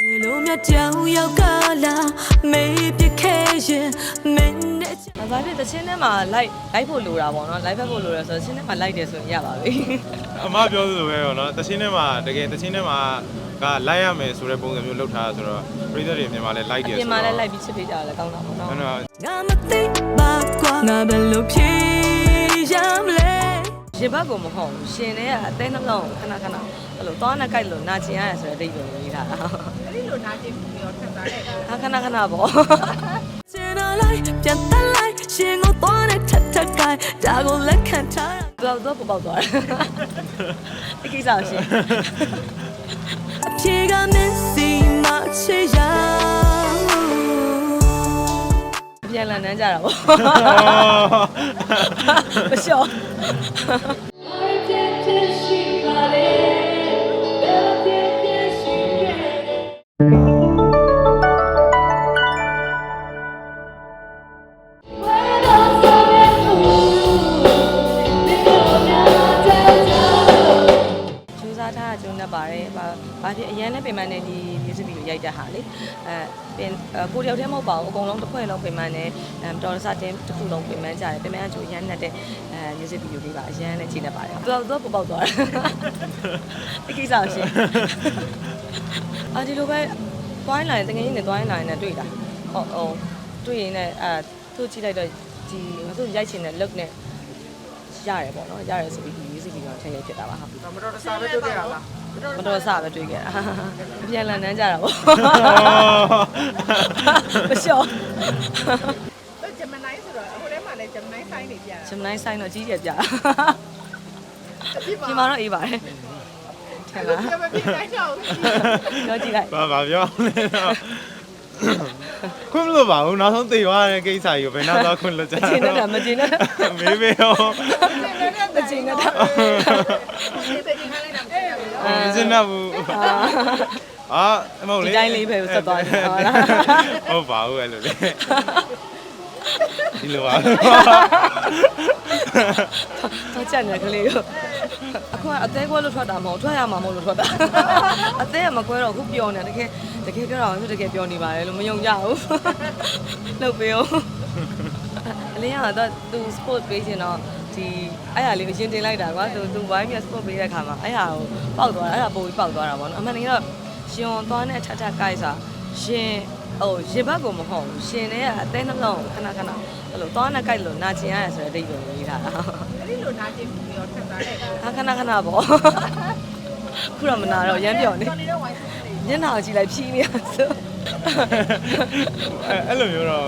ဒီလိုမြတ်ကြောင်ရောက်ကလာမေးပြခဲ့ရင်မင်းနဲ့။ဒါဆိုရင်တချင်းထဲမှာလိုက်လိုက်ဖို့လိုတာပေါ့နော်။လိုက်ဖက်ဖို့လိုတယ်ဆိုတော့တချင်းထဲမှာလိုက်တယ်ဆိုရင်ရပါပြီအမပြောသလိုပဲပေါ့နော်တချင်းထဲမှာတကယ်တချင်းထဲမှာကလိုက်ရမယ်ဆိုတဲ့ပုံစံမျိုးလုပ်ထားတာဆိုတော့ပရိသတ်တွေမြန်မာလဲလိုက်။တယ်အဆိုပြင်တော့မှာလည်းလိုက်ပြီးချစ်ပေးကြတယ်လည်းကောင်းတာပေါ့နော်အဲ့တော့ငါမသိပါကွာငါဘယ်လိုဖြေရမလဲ။ ရင်ဘတ်ကိုမဟုတ်ဘူး။ရှင်တွေကအသေးနှလုံးကိုခဏခဏအဲ့လိုသွားနဲ့ကြိုက်လို့နာကျင်ရတယ်ဆိုတဲ့အဓိပ္ပာယ်ကိုရေးထားတာအဲ့ဒီလိုနာကျင်မှုရောခံစားရတယ်။ဟာခဏခဏပေါ့စင်တော်လိုက်ပြန်တက်လိုက်ရှင်ကိုသွားနဲ့ထက်ထက်ကိုင်းဒါကိုလက်ခံထား။သူကတော့ပပေါက်သွားတယ်။အကိစ္စရှင်အဖြေကမင်းစီမချေရ။ ပြန်လည်နမ်းကြတာပေါ့။မလျှော့ ပါတယ်။ဘာဘာဖြစ်အရန်နဲ့ပင်မနဲ့ဒီ music video ရိုက်တဲ့ဟာလေ။အဲပင်အဲကိုတယောက်တည်းမဟုတ်ပါဘူး။အကုန်လုံးတစ်ဖွဲ့လုံးပင်မနဲ့အဲတော်ရစတင်တစ်ခုလုံးပင်မကြတယ်။ပင်မကကျိုးရန်နဲ့တဲ့အဲ music video လေးပါအရန်နဲ့ချိန်တတ်ပါတယ်။သူကသူကပပေါက်သွားတယ်။အကိစ္စရှင်။အာဒီလိုပဲတွိုင်းလာရင်တကယ်ကြီးနဲ့တွိုင်းလာရင်လည်းတွေ့တာ။ဟုတ်ဟုတ်တွေ့ရင်လည်းအဲသူ့ကြည့်လိုက်တော့ဒီငါတို့ရိုက်ချင်တဲ့ look နဲ့ရတယ်ပေါ့နော်ရတယ်ဆိုပြီးဒီ music video ထည့်ရိုက်ဖြစ်တာပါဟုတ်မတော်တဆပဲတွေ့ခဲ့တာလား မတော်ဆပဲတွေ့ခဲ့တာအပြန်လန်နန်းကြတာပေါ့မလျှော့အဲ့ဂျမနိုင်းဆိုတော့ဟိုထဲမှာလည်းဂျမနိုင်းဆိုင်နေပြတာဂျမနိုင်းဆိုင်တော့ကြီးကျယ်ပြတာဒီဒီမှာတော့အေးပါတယ်ထင်လားဂျမပြတိုင်းတော့ပြောကြည့်လိုက်ဘာဘာပြောလဲတော့ခွင့်မလို့ပါဘူးနောက်ဆုံးသိသွားတဲ့ကိစ္စကြီးကိုဘယ်နောက်တော့ခွင့်လွတ်ကြမကျင်နဲ့တာမကျင်နဲ့မေးမေးရောမကျင်နဲ့တာဒီစိတ်ကြီးခိုင်းလိုက်တာ မသိဘူးမစင်တော့ဘူးအာမဟုတ်လေဒီတိုင်းလေးပဲဆက်သွားတယ်ဟုတ်လားဟုတ်ပါဘူးအဲ့လိုလေဒီလိုပါတော့ချက်နေကလေးကိုအခုကအသေးကွဲလို့ထွက်တာမဟုတ်ထွက်ရမှာမဟုတ်လို့ထွက်တာအသေးကမကွဲတော့အခုပျော်နေတကယ်တကယ်ကြတော့တကယ်ပျော်နေပါတယ်လို့မယုံကြဘူးလှုပ်ပေးအောင်အလင်းကတော့သူ sport ပေးချင်တော့ ဒီအဲ့ဟာလေးကိုရင်တင်လိုက်တာကွာသူသူဝိုင်းမြ sport ပေးတဲ့ခါမှာအဲ့ဟာကိုပေါက်သွားတာအဲ့ဟာပိုပြီးပေါက်သွားတာပေါ့နော်အမှန်တကယ်တော့ရှင်သွားနဲ့ထထကိုက်စာရှင်ဟိုရင်ဘတ်ကိုမဟုတ်ဘူးရှင်တွေကအသေးနှလုံးကိုခဏခဏအဲ့လိုသွားနဲ့ကြိုက်လို့နာကျင်ရတယ်ဆိုတဲ့အဓိပ္ပာယ်ကိုရေးထားတာအဲ့ဒီလိုနာကျင်မှုရောခံစားရတယ်ဟာခဏခဏပေါ့ခုတော့မနာတော့ရမ်းပြော်နေတော်နေတော့ဝိုင်းစစ်နေမျက်နှာကိုကြည့်လိုက်ဖြီးနေရဆိုအဲ့အဲ့လိုမျိုးတော့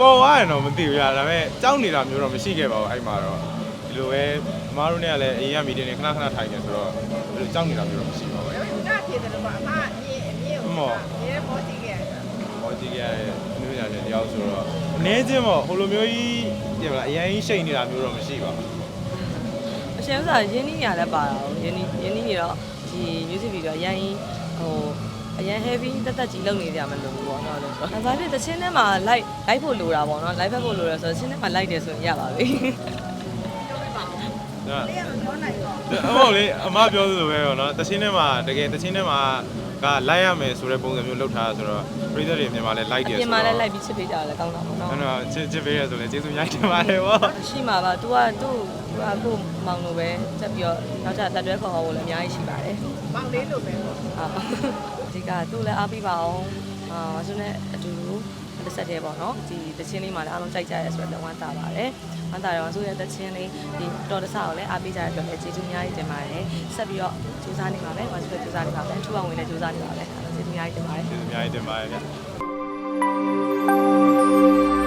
ပေါ်သွားရင်တော့မသိဘူးရဒါပေမဲ့ကြောက်နေတာမျိုးတော့မရှိခဲ့ပါဘူးအဲ့မှာတော့ဒီလိုပဲမမတို့နဲ့ကလည်းအရင်ကမီတင်နေခဏခဏထိုင်နေဆိုတော့ဘယ်လိုကြောက်နေတာမျိုးတော့မရှိပါဘူးဒါပေမဲ့ဒါဖြစ်တယ်လို့ကအမအမြင်အမြင်ကိုရဲမောတိခဲ့။ဟောကြည့်ရတဲ့နည်းညာတဲ့တယောက်ဆိုတော့အနေချင်းပေါ့ဟိုလိုမျိုးကြီးပြန်လာအရင်ရှိန်နေတာမျိုးတော့မရှိပါဘူးအရှင်ဥစားရင်းနှီးညာလည်းပါတာရင်းနှီးရင်းနှီးနေတော့ဒီ music video အရင်ဟို အရင် heavy တက်တက်ကြီးလုပ်နေကြမလို့ပေါ့နော်လို့ဆိုတော့ဒါဖြစ်တချင်းထဲမှာ live live ဖို့လိုတာပေါ့နော် live ဖက်ဖို့လိုတယ်ဆိုတော့ချင်းထဲမှာ live တယ်ဆိုရင်ရပါပြီ။ ဒါလေးကမပြောနိုင်တော့အမောလေအမပြောသလိုပဲပေါ့နော်တချင်းထဲမှာတကယ်တချင်းထဲမှာကလိုက်ရမယ်ဆိုတဲ့ပုံစံမျိုးလုပ်ထားတာဆိုတော့ပရိသတ်တွေမြန်မာလဲလိုက်တယ်အဆိုပြင်တော့မှာလည်း live ပြီးချစ်ပေးကြတယ်လည်းကောင်းတာပေါ့နော်အဲ့တော့ချစ်ချစ်ပေးရဆိုလဲကျေးဇူးများတင်ပါတယ်ပေါ့ရှိမှာပါ तू ကသူ့သူကကိုမောင်လိုပဲတက်ပြီးတော့နောက်ကျတက်တွဲခေါ်ဖို့လည်းအများကြီးရှိပါတယ်မောင်လေးလိုပဲပေါ့အာအဓိကသူ့လည်းအားပေးပါအောင်အာဆိုနဲ့အတူတူ တစ်ဆက်တည်းပေါ့နော်ဒီတချင်းလေးမှလည်းအားလုံးကြိုက်ကြရဲဆိုတော့ဝမ်းသာပါတယ်ဝမ်းသာတော့ဆိုရတဲ့တချင်းလေးဒီတော်တဆကိုလည်းအားပေးကြတဲ့အတွက်လည်းကျေးဇူးအများကြီးတင်ပါတယ်ဆက်ပြီးတော့စူးစမ်းနေပါမယ်ဝမ်းစွဲစူးစမ်းနေပါမယ်ထူအောင်ဝင်လည်းစူးစမ်းနေပါမယ်ကျေးဇူးအများကြီးတင်ပါတယ်ကျေးဇူးအများကြီးတင်ပါတယ်ဗျ